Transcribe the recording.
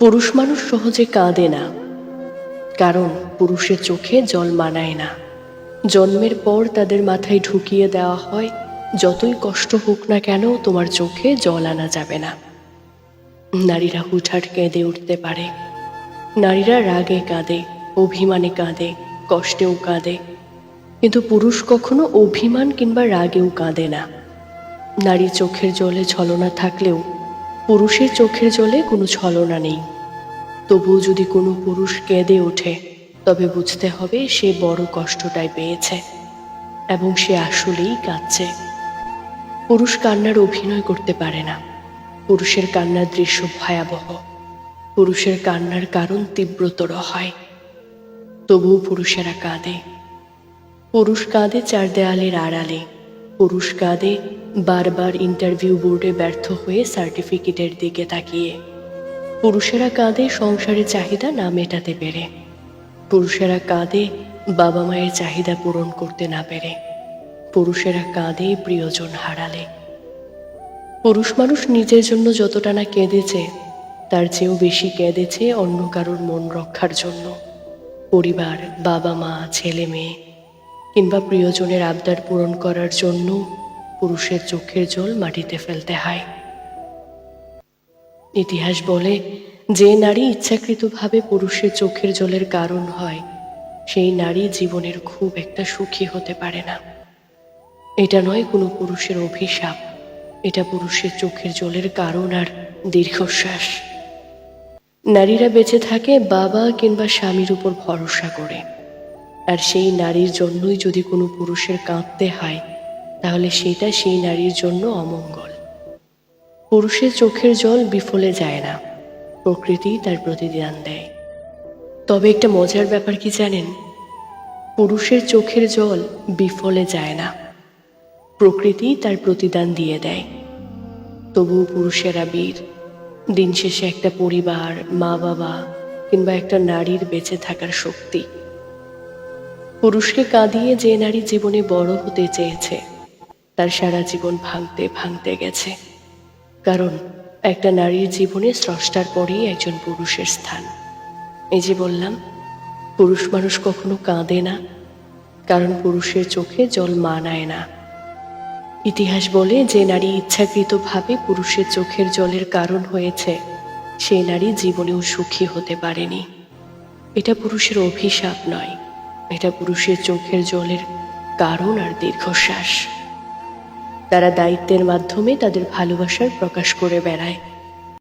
পুরুষ মানুষ সহজে কাঁদে না, কারণ পুরুষের চোখে জল মানায় না। জন্মের পর তাদের মাথায় ঢুকিয়ে দেওয়া হয়, যতই কষ্ট হোক না কেন তোমার চোখে জল আনা যাবে না। নারীরা হুঠাট কেঁদে উঠতে পারে। নারীরা রাগে কাঁদে, অভিমানে কাঁদে, কষ্টেও কাঁদে। কিন্তু পুরুষ কখনো অভিমান কিংবা রাগেও কাঁদে না। নারী চোখের জলে ছলনা থাকলেও পুরুষের চোখের জলে কোনো ছলনা নেই। তবুও যদি কোনো পুরুষ কেঁদে ওঠে, তবে বুঝতে হবে সে বড় কষ্টটাই পেয়েছে এবং সে আসলেই কাঁদছে। পুরুষ কান্নার অভিনয় করতে পারে না। পুরুষের কান্নার দৃশ্য ভয়াবহ। পুরুষের কান্নার কারণ তীব্রতর হয়। তবুও পুরুষেরা কাঁদে। পুরুষ কাঁদে চার দেয়ালের আড়ালে। পুরুষ কাঁদে বারবার ইন্টারভিউ বোর্ডে ব্যর্থ হয়ে সার্টিফিকেটের দিকে তাকিয়ে। পুরুষেরা কাঁদে সংসারের চাহিদা না মেটাতে পেরে। পুরুষেরা কাঁদে বাবা মায়ের চাহিদা পূরণ করতে না পেরে। পুরুষেরা কাঁদে প্রিয়জন হারালে। পুরুষ মানুষ নিজের জন্য যতটা না কেঁদেছে, তার চেয়েও বেশি কেঁদেছে অন্য কারোর মন রক্ষার জন্য। পরিবার বাবা মা ছেলে মেয়ে কিংবা প্রিয়জনের আবদার পূরণ করার জন্য পুরুষের চোখের জল মাটিতে ফেলতে হয়। ইতিহাস বলে, যে নারী ইচ্ছাকৃতভাবে পুরুষের চোখের জলের কারণ হয়, সেই নারী জীবনের খুব একটা সুখী হতে পারে না। এটা নয় কোনো পুরুষের অভিশাপ, এটা পুরুষের চোখের জলের কারণ আর দীর্ঘশ্বাস। নারীরা বেঁচে থাকে বাবা কিংবা স্বামীর উপর ভরসা করে। আর সেই নারীর জন্যই যদি কোনো পুরুষের কাঁদতে হয় তাহলে সেটা সেই নারীর জন্য অমঙ্গল। পুরুষের চোখের জল বিফলে যায় না, প্রকৃতি তার প্রতিদান দেয়। তবে একটা মজার ব্যাপার কি জানেন? পুরুষের চোখের জল বিফলে যায় না, প্রকৃতি তার প্রতিদান দিয়ে দেয়। তবুও পুরুষেরা বীর, দিন শেষে একটা পরিবার মা বাবা কিংবা একটা নারীর বেঁচে থাকার শক্তি। পুরুষকে কাঁদিয়ে যে নারী জীবনে বড় হতে চেয়েছে তার সারা জীবন ভাঙতে ভাঙতে গেছে। কারণ একটা নারীর জীবনে স্রষ্টার পরেই একজন পুরুষের স্থান। এই যে বললাম, পুরুষ মানুষ কখনো কাঁদে না, কারণ পুরুষের চোখে জল মানায় না। ইতিহাস বলে, যে নারী ইচ্ছাকৃতভাবে পুরুষের চোখের জলের কারণ হয়েছে, সেই নারী জীবনেও সুখী হতে পারেনি। এটা পুরুষের অভিশাপ নয়, এটা পুরুষের চোখের জলের কারণ আর দীর্ঘশ্বাস। তারা দায়িত্বের মাধ্যমে তাদের ভালোবাসার প্রকাশ করে বেড়ায়।